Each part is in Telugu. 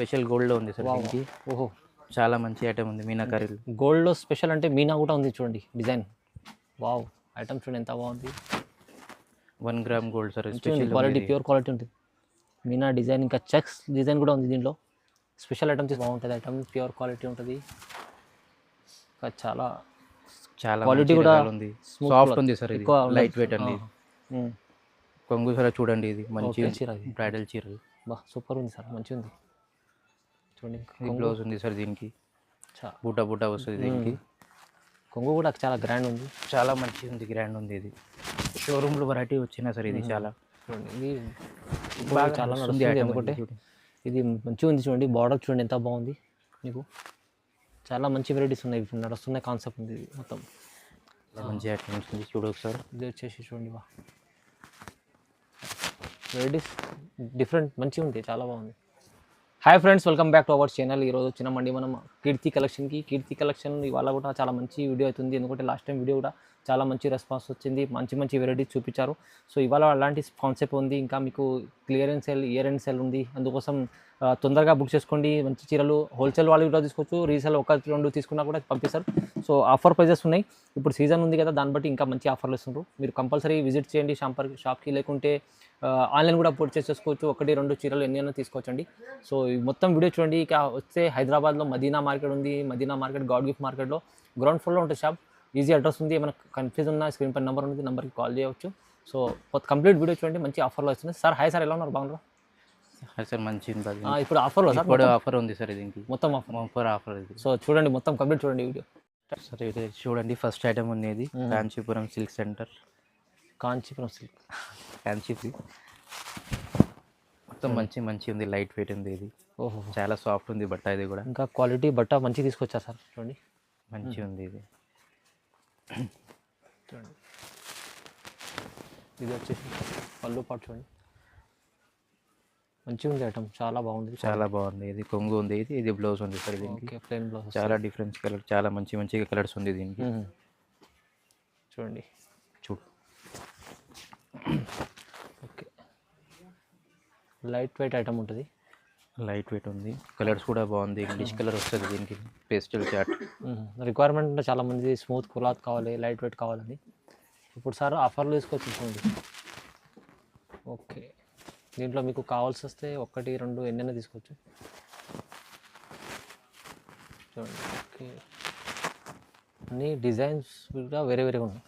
స్పెషల్ గోల్డ్లో ఉంది సార్. దీనికి. ఓహో. చాలా మంచి ఐటమ్ ఉంది మీనాకరీలు గోల్డ్లో స్పెషల్ అంటే మీనా కూడా ఉంది చూడండి డిజైన్. వావ్. ఐటమ్ చూడండి ఎంత బాగుంది. One gram gold sir quality pure quality ఉంటుంది. మీనా డిజైన్ ఇంకా చెక్స్ డిజైన్ కూడా ఉంది దీంట్లో స్పెషల్ ఐటమ్స్ బాగుంటుంది ఐటమ్ ప్యూర్ క్వాలిటీ ఉంటుంది. ఇంకా చాలా చాలా quality కూడా ఉంది సాఫ్ట్. ఉంది సార్ ఎక్కువ. లైట్ వెయిట్ అండి. కొంగు సార్ చూడండి ఇది మంచి చీర. బ్రైడల్ చీరలు బా సూపర్ ఉంది సార్ మంచిగా ఉంది. చూడండి బ్లౌజ్ ఉంది సార్ దీనికి. చా- బూటా బూటా వస్తుంది దీనికి. కొంగు కూడా చాలా గ్రాండ్ ఉంది. చాలా మంచి ఉంది గ్రాండ్ ఉంది ఇది. షోరూమ్లో వెరైటీ వచ్చినా సార్ ఇది చాలా. చూడండి ఇది బాగా చాలా నడుస్తుంది ఎందుకంటే ఇది మంచిగా ఉంది చూడండి బార్డర్ చూడండి ఎంత బాగుంది. మీకు చాలా మంచి వెరైటీస్ ఉన్నాయి ఇప్పుడు నడుస్తున్న కాన్సెప్ట్ ఉంది ఇది మొత్తం. మంచి ఐటమ్స్ ఉంది చూడు ఒకసారి. ఇది వచ్చేసి చూడండి బా వెరైటీస్ డిఫరెంట్ మంచిగా ఉంది చాలా బాగుంది. Hi friends welcome back to our channel ఈరోజు వచ్చినామండి మనం కీర్తి కలెక్షన్కి కీర్తి కలెక్షన్ ఇవాళ కూడా చాలా మంచి వీడియో అవుతుంది. ఎందుకంటే లాస్ట్ టైం వీడియో కూడా చాలా మంచి రెస్పాన్స్ వచ్చింది. మంచి మంచి వెరైటీస్ చూపించారు. సో ఇవాళ అలాంటి కాన్సెప్ట్ ఉంది. ఇంకా మీకు clearance sale year and sale ఉంది. అందుకోసం తొందరగా బుక్ చేసుకోండి. మంచి చీరలు హోల్సేల్ వాళ్ళు కూడా తీసుకోవచ్చు. రీసేల్ ఒక రెండు తీసుకున్నా కూడా పంపిస్తారు. సో ఆఫర్ ప్రైజెస్ ఉన్నాయి. ఇప్పుడు సీజన్ ఉంది కదా దాన్ని బట్టి ఇంకా మంచి ఆఫర్లు ఇస్తున్నారు మీరు కంపల్సరీ విజిట్ చేయండి షాంపర్ షాప్కి లేకుంటే ఆన్లైన్ కూడా పర్చేస్ చేసుకోవచ్చు. ఒకటి రెండు చీరలు ఎన్ని అయినా తీసుకోవచ్చండి. సో ఈ మొత్తం వీడియో చూడండి. ఇక వస్తే హైదరాబాద్లో మదీనా మార్కెట్ ఉంది. మదీనా మార్కెట్ గాడ్ గిఫ్ట్ మార్కెట్లో. గ్రౌండ్ ఫ్లోర్లో ఉంటుంది షాప్ ఈజీ అడ్రస్ ఉంది ఏమైనా కన్ఫ్యూజ్ ఉన్న స్క్రీన్ పై నెంబర్ ఉంది నెంబర్కి కాల్ చేయవచ్చు. సో కంప్లీట్ వీడియో చూడండి మంచి ఆఫర్లో వస్తుంది సార్ హాయ్ సార్ ఎలా ఉన్నారు? బాగున్నారు? హాయ్ సార్ మంచి. ఇప్పుడు ఆఫర్లో సార్ ఇప్పుడు ఆఫర్ ఉంది సార్ దీనికి. మొత్తం ఆఫర్ ఆఫర్ ఆఫర్ ఇది. సో చూడండి మొత్తం కంప్లీట్ చూడండి వీడియో సరే ఇది చూడండి ఫస్ట్ ఐటమ్ ఉంది ఇది Kanchipuram silk centre Kanchipuram silk Kanchipuram మొత్తం మంచి మంచి ఉంది లైట్ వెయిట్ ఉంది ఇది. ఓహో. చాలా సాఫ్ట్ ఉంది బట్ట ఇది కూడా. ఇంకా క్వాలిటీ బట్ట మంచి తీసుకొచ్చా సార్ చూడండి. మంచి ఉంది ఇది. చూడండి. ఇది వచ్చేసి పళ్ళు పాటు చూడండి. మంచిగా ఉంది ఐటమ్ చాలా బాగుంది. చాలా బాగుంది. ఇది కొంగు ఉంది. ఇది ఇది బ్లౌజ్ ఉంది సార్ దీనికి. ప్లెయిన్ బ్లౌజ్ చాలా డిఫరెన్స్ కలర్ చాలా మంచి మంచి కలర్స్ ఉంది దీనికి. చూడండి. చూడు. ఓకే. లైట్ వెయిట్ ఐటమ్ ఉంటుంది. లైట్ వెయిట్ ఉంది. కలర్స్ కూడా బాగుంది. ఇంగ్లీష్ కలర్ వస్తుంది దీనికి. పేస్టల్ చాట్ రిక్వైర్మెంట్ అంటే చాలా మంది స్మూత్ క్లాత్ కావాలి లైట్ వెయిట్ కావాలని. ఇప్పుడు సార్ ఆఫర్లు తీసుకొచ్చి ఓకే దీంట్లో మీకు కావాల్సి వస్తే ఒకటి రెండు ఎన్నైనా తీసుకోవచ్చు. చూడండి. ఓకే అన్ని డిజైన్స్ కూడా వేరే వేరేగా ఉన్నాయి.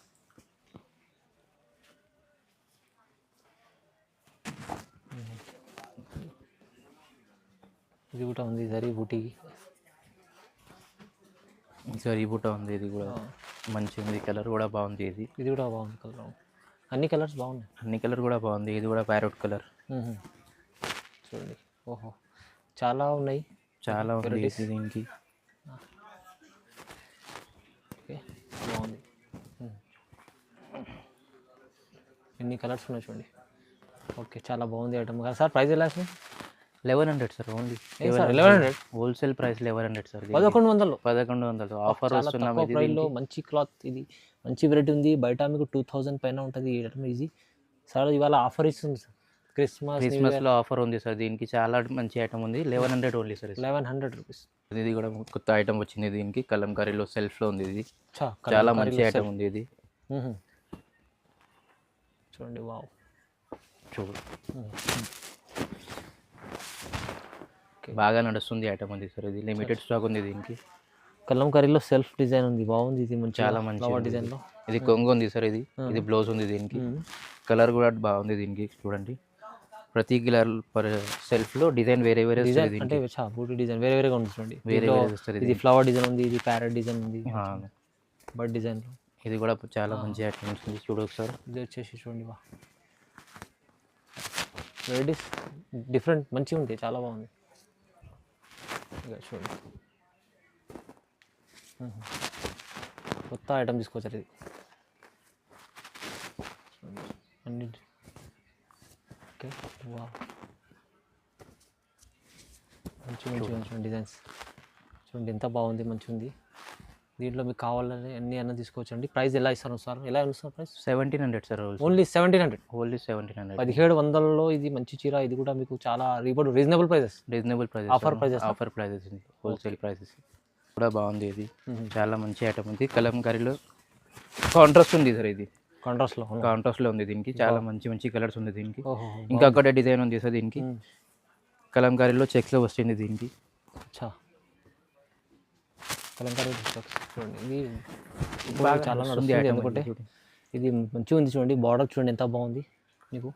ఇది కూడా ఉంది జరీ బూటీ జరీ బుట్ట ఉంది ఇది కూడా మంచి ఉంది కలర్ కూడా బాగుంది ఇది. ఇది కూడా బాగుంది కలర్. అన్ని కలర్స్ బాగున్నాయి? అన్ని కలర్ కూడా బాగుంది ఇది కూడా ప్యారెట్ కలర్. చూడండి. ఓహో. చాలా ఉన్నాయి. చాలా. ఇది దీనికి. ఓకే. బాగుంది. ఎన్ని కలర్స్ ఉన్నాయి చూడండి. ఓకే చాలా బాగుంది ఐటమ్. కదా సార్ ప్రైస్ ఎలా వస్తుంది eleven hundred sir only. Eleven hundred. Wholesale price eleven hundred sir. పదకొండు వందలు. పదకొండు వందలు. ఆఫర్ వస్తున్నాం. మంచి క్లాత్ ఇది. మంచి వెరైటీ ఉంది. బయట మీకు టూ థౌజండ్ పైన ఉంటుంది. ఈ ఐటమ్ ఈజీ సార్ ఇవాళ ఆఫర్ ఇస్తుంది సార్. క్రిస్మస్ క్రిస్మస్లో ఆఫర్ ఉంది సార్. దీనికి చాలా మంచి ఐటమ్ ఉంది. Eleven hundred only sir. Eleven hundred rupees ఇది కూడా కొత్త ఐటమ్ వచ్చింది దీనికి. కలంకారీలో సెల్ఫ్లో ఉంది ఇది. చాలా మంచి ఐటమ్ ఉంది ఇది. చూడండి వావ్. చూడు. బాగా నడుస్తుంది ఐటమ్ ఉంది సార్. ఇది లిమిటెడ్ స్టాక్ ఉంది దీనికి. కలంకారీలో సెల్ఫ్ డిజైన్ ఉంది. బాగుంది ఇది మంచి చాలా మంచి డిజైన్లో? ఇది కొంగు ఉంది సార్ ఇది. ఇది బ్లౌజ్ ఉంది దీనికి. కలర్ కూడా బాగుంది దీనికి చూడండి. ప్రతి కలర్ పర్ సెల్ఫ్లో డిజైన్ వేరే వేరే డిజైన్ అంటే బూటీ డిజైన్ వేరే వేరేగా ఉంది చూడండి. వేరే వస్తుంది ఇది ఫ్లవర్ డిజైన్ ఉంది ఇది ప్యారెట్ డిజైన్ ఉంది ఆ, బర్డ్ డిజైన్లో ఇది కూడా చాలా మంచి ఐటమ్స్ ఉంది చూడు ఒకసారి. ఇది వచ్చేసి చూడండి బా. వెరైటీస్ డిఫరెంట్ మంచిగా ఉంది చాలా బాగుంది. ఇక చూడండి కొత్త ఐటమ్ తీసుకొచ్చారు ఇది. అన్ని ఓకే. వా మంచి మంచి మంచి డిజైన్స్. చూడండి ఎంత బాగుంది మంచిగా ఉంది దీంట్లో మీకు కావాలని అన్ని అన్న తీసుకోవచ్చు అండి ప్రైస్ ఎలా ఇస్తారు సార్? ఎలా ఇస్తారు price? Seventeen hundred sir only seventeen hundred only seventeen hundred పదిహేడు వందలలో ఇది మంచి చీర ఇది కూడా మీకు చాలా rebound reasonable prices reasonable prices Offer prices? Offer prices ఉంది హోల్సేల్ ప్రైజెస్ కూడా బాగుంది ఇది. చాలా మంచి ఐటమ్ ఉంది. కలంకారీలో కాంట్రాస్ట్ ఉంది సార్ ఇది. కాంట్రాస్ట్లో కాంట్రాస్ట్లో ఉంది దీనికి. చాలా మంచి మంచి కలర్స్ ఉంది దీనికి. ఇంకా ఒకటే డిజైన్ ఉంది సార్ దీనికి. కలంకారీలో చెక్స్లో వస్తుంది దీనికి. చూడండి ఇది చాలా నడుస్తుంది ఇది మంచిగా ఉంది చూడండి బార్డర్ చూడండి ఎంత బాగుంది మీకు.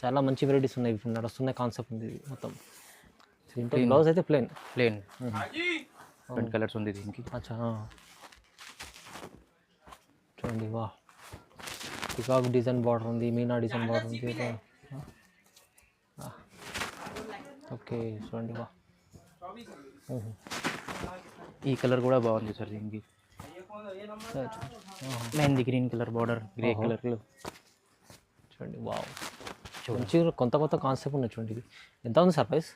చాలా మంచి వెరైటీస్ ఉన్నాయి ఇప్పుడు నడుస్తున్న కాన్సెప్ట్ ఉంది ఇది మొత్తం. దీంట్లో బ్లౌజ్ అయితే ప్లేన్ ప్లేన్ రెండు కలర్స్ ఉంది దీనికి. అచ్చా. చూడండి వా. పికాక్ డిజైన్ బార్డర్ ఉంది మీనా డిజైన్ బార్డర్ ఉంది. ఓకే చూడండి వా. ఈ కలర్ కూడా బాగుంది సార్ దీనికి. Mehndi green colour border grey colour చూడండి వావ్. మంచిగా కొత్త కొత్త కాన్సెప్ట్ ఉన్నాయి చూడండి ఇది. ఎంత ఉంది సార్ ప్రైస్?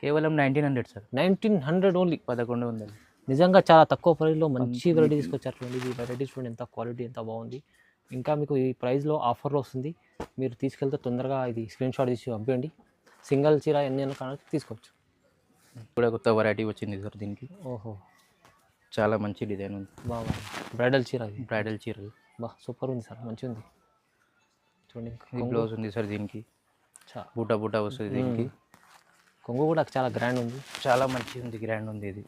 కేవలం nineteen hundred sir. Nineteen hundred only? పదకొండు వందలు. నిజంగా చాలా తక్కువ ప్రైస్లో మంచి వెరైటీ తీసుకొచ్చారు చూడండి ఈ వెరైటీ చూడండి ఎంత క్వాలిటీ ఎంత బాగుంది. ఇంకా మీకు ఈ ప్రైస్లో ఆఫర్లో వస్తుంది. మీరు తీసుకెళ్తే తొందరగా ఇది స్క్రీన్ షాట్ తీసి పంపించండి సింగిల్ చీర ఎన్ని అన్న కావాలి తీసుకోవచ్చు. కూడా కొత్త వెరైటీ వచ్చింది సార్ దీనికి. ఓహో. చాలా మంచి డిజైన్ ఉంది. బాగా బ్రైడల్ చీర ఇది. బ్రైడల్ చీరలు బా సూపర్ ఉంది సార్ మంచిగా ఉంది చూడండి బ్లౌజ్ ఉంది సార్ దీనికి. చా. బూటా బూటా వస్తుంది దీనికి. కొంగు కూడా చాలా గ్రాండ్ ఉంది. చాలా మంచి ఉంది గ్రాండ్ ఉంది ఇది.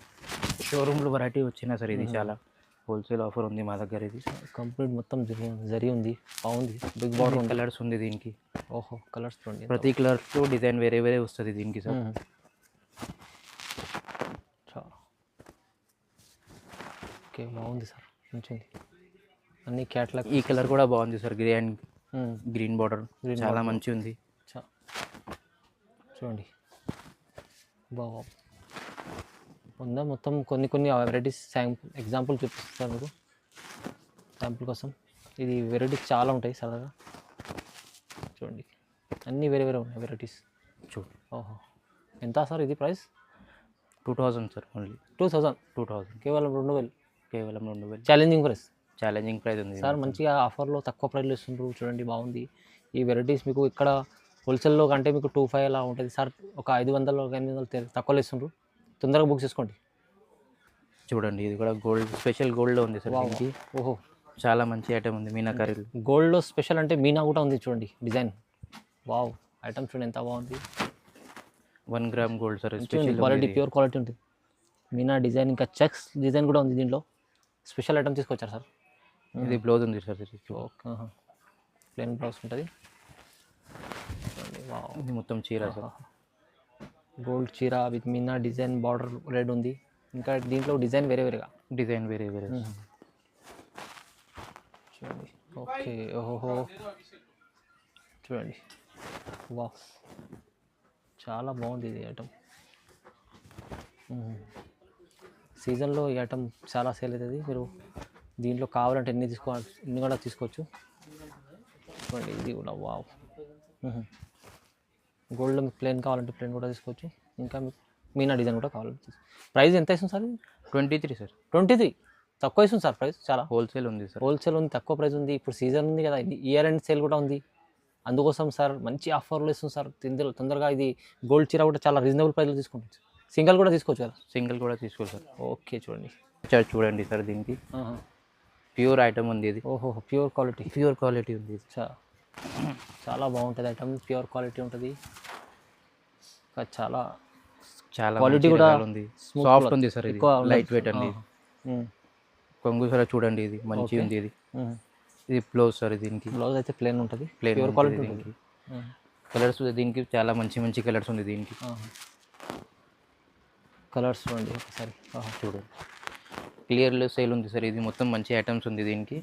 షోరూమ్లో వెరైటీ వచ్చినా సార్ ఇది చాలా. హోల్సేల్ ఆఫర్ ఉంది మా దగ్గర ఇది. కంప్లీట్ మొత్తం జరి జరి ఉంది బాగుంది. బిగ్ ఉంది. కలర్స్ ఉంది దీనికి. ఓహో కలర్స్ చూడండి ప్రతి కలర్లో డిజైన్ వేరే వేరే వస్తుంది దీనికి సార్. ఓకే బాగుంది సార్. మంచిది అన్ని క్యాట్లాగ్ ఈ కలర్ కూడా బాగుంది sir grey and green border. చాలా మంచి ఉంది చా చూడండి. బాగా ఉందా? మొత్తం కొన్ని కొన్ని వెరైటీస్ శాంపుల్ ఎగ్జాంపుల్ చూపిస్తాను మీకు. శాంపుల్ కోసం. ఇది వెరైటీస్ చాలా ఉంటాయి సరదాగా. చూడండి. అన్నీ వేరే వేరే ఉన్నాయి వెరైటీస్ చూడు. ఓహో. ఎంత సార్ ఇది price? Two thousand sir only. Two thousand? Two thousand. కేవలం రెండు వేలు. కేవలం రెండు వేలు. ఛాలెంజింగ్ ప్రైస్ ఛాలెంజింగ్ ప్రైస్ ఉంది సార్ మంచిగా ఆఫర్లో తక్కువ ప్రైస్లో ఇస్తుండ్రు చూడండి బాగుంది. ఈ వెరైటీస్ మీకు ఇక్కడ హోల్సేల్లో కంటే మీకు టూ ఫైవ్ అలా ఉంటుంది. సార్ ఒక ఐదు వందలు ఒక ఎనిమిది వందలు తక్కువలో ఇస్తుండ్రు. తొందరగా బుక్ చేసుకోండి. చూడండి ఇది కూడా గోల్డ్ స్పెషల్ గోల్డ్లో ఉంది సార్ ఓహో. చాలా మంచి ఐటమ్ ఉంది మీనాకరీలు గోల్డ్లో స్పెషల్ అంటే మీనా కూడా ఉంది చూడండి డిజైన్ వావ్ ఐటమ్ చూడండి ఎంత బాగుంది. One gram gold sir quality pure quality ఉంటుంది. మీనా డిజైన్ ఇంకా చెక్స్ డిజైన్ కూడా ఉంది దీంట్లో. స్పెషల్ ఐటమ్ తీసుకొచ్చారు సార్. ఇది బ్లౌజ్ ఉంది సార్ ఓకే. ప్లెయిన్ బ్లౌజ్ ఉంటుంది. ఇది మొత్తం చీర సార్. గోల్డ్ చీర with meena design border red ఉంది. ఇంకా దీంట్లో డిజైన్ వేరే వేరేగా. డిజైన్ వేరే వేరే చూడండి. ఓకే. ఓహో చూడండి. వా చాలా బాగుంది ఇది ఐటమ్. సీజన్లో ఈ ఐటమ్ చాలా సేల్ అవుతుంది. మీరు దీంట్లో కావాలంటే ఎన్ని తీసుకోవాలి ఎన్ని కూడా తీసుకోవచ్చు? చూడండి ఇది కూడా వావ్. గోల్డ్లో మీకు ప్లేన్ కావాలంటే ప్లేన్ కూడా తీసుకోవచ్చు. ఇంకా మీకు మీనా డిజైన్ కూడా కావాలంటే తీసుకో ప్రైస్ ఎంత ఇస్తుంది sir twenty three sir. Twenty three? తక్కువ ఇస్తుంది సార్ ప్రైస్? చాలా? హోల్సేల్ ఉంది సార్. హోల్సేల్ ఉంది తక్కువ ప్రైస్ ఉంది. ఇప్పుడు సీజన్ ఉంది కదా ఇయర్ ఎండ్ సేల్ కూడా ఉంది. అందుకోసం సార్ మంచి ఆఫర్లు ఇస్తుంది సార్. తొందర తొందరగా ఇది గోల్డ్ చీర కూడా చాలా రీజనబుల్ ప్రైస్లో తీసుకుంటుంది సింగిల్ కూడా తీసుకోవచ్చు కదా? సింగిల్ కూడా తీసుకోవాలి సార్. ఓకే చూడండి. సార్ చూడండి సార్ దీనికి. ప్యూర్ ఐటమ్ ఉంది ఇది. ఓహో ప్యూర్ క్వాలిటీ ప్యూర్ క్వాలిటీ ఉంది చాలా బాగుంటుంది ఐటమ్ ప్యూర్ క్వాలిటీ ఉంటుంది. చాలా చాలా మంచి కూడా ఉంది. సాఫ్ట్. ఉంది సార్ ఇది. ఎక్కువ లైట్ వెయిట్ అండి కొంగు సార్ చూడండి ఇది. మంచి. ఉంది ఇది. ఇది బ్లౌజ్ సార్ దీనికి. బ్లౌజ్ అయితే ప్లేన్ ఉంటుంది. ప్లేన్ ప్యూర్ క్వాలిటీ దీనికి. కలర్స్ దీనికి చాలా మంచి మంచి కలర్స్ ఉంది దీనికి. కలర్స్ చూడండి ఒకసారి. చూడండి క్లియర్ సేల్ ఉంది సార్. ఇది మొత్తం మంచి ఐటమ్స్ ఉంది దీనికి.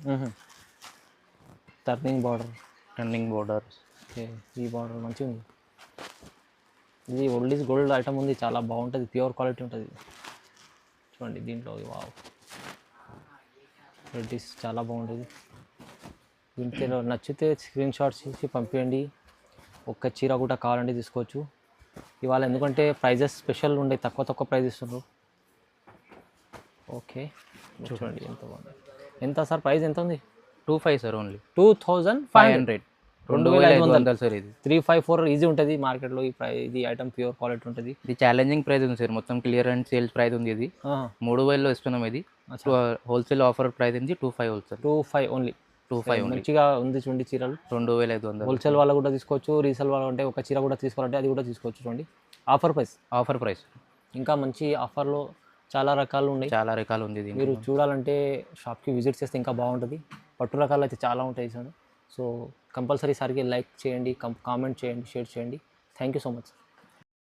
Turning border running border okay ఈ బార్డర్ మంచిగా ఉంది. ఇది ఓల్డ్ ఈజ్ గోల్డ్ ఐటమ్ ఉంది. చాలా బాగుంటుంది. ప్యూర్ క్వాలిటీ ఉంటుంది. చూడండి దీంట్లో వావ్ వెరైటీస్ చాలా బాగుంటుంది. దీంట్లో నచ్చితే స్క్రీన్ షాట్స్ ఇచ్చి పంపించండి ఒక్క చీర కూడా కావాలంటే తీసుకోవచ్చు. ఇవాళ ఎందుకంటే ప్రైజెస్ స్పెషల్ ఉండే తక్కువ తక్కువ ప్రైస్ ఇస్తున్నారు. ఓకే. చూడండి. ఎంత బాగుంది. ఎంత సార్ ప్రైస్ ఎంత ఉంది? Two five sir only. Two thousand five hundred. రెండు వేల ఐదు వందలు. సార్ ఇది. త్రీ ఫైవ్ ఫోర్ ఈజీ ఉంటుంది మార్కెట్లో ఈ ప్రై ఇది ఐటమ్ ప్యూర్ క్వాలిటీ ఉంటుంది. ఇది ఛాలెంజింగ్ ప్రైస్ ఉంది సార్. మొత్తం క్లియర్ అండ్ సేల్స్ ప్రైస్ ఉంది ఇది. మూడు వేలలో ఇస్తున్నాం ఇది. హోల్సేల్ ఆఫర్ ప్రైస్ ఉంది. Two five wholesale two five only. Two five మంచిగా ఉంది చూడండి చీరలు. రెండు వేల ఐదు వందలు. హోల్సేల్ వాళ్ళు కూడా తీసుకోవచ్చు రీసేల్ వాళ్ళు అంటే ఒక చీర కూడా తీసుకోవాలంటే అది కూడా తీసుకోవచ్చు చూడండి. ఆఫర్ ప్రైస్ ఆఫర్ ప్రైస్ ఇంకా మంచి ఆఫర్లో చాలా రకాలు ఉన్నాయి. చాలా రకాలు ఉంది మీరు చూడాలంటే షాప్కి విజిట్ చేస్తే ఇంకా బాగుంటుంది. పట్టు రకాలు అయితే చాలా ఉంటాయి చూడండి. సో కంపల్సరీ సారికి లైక్ చేయండి కామెంట్ చేయండి షేర్ చేయండి. Thank you so much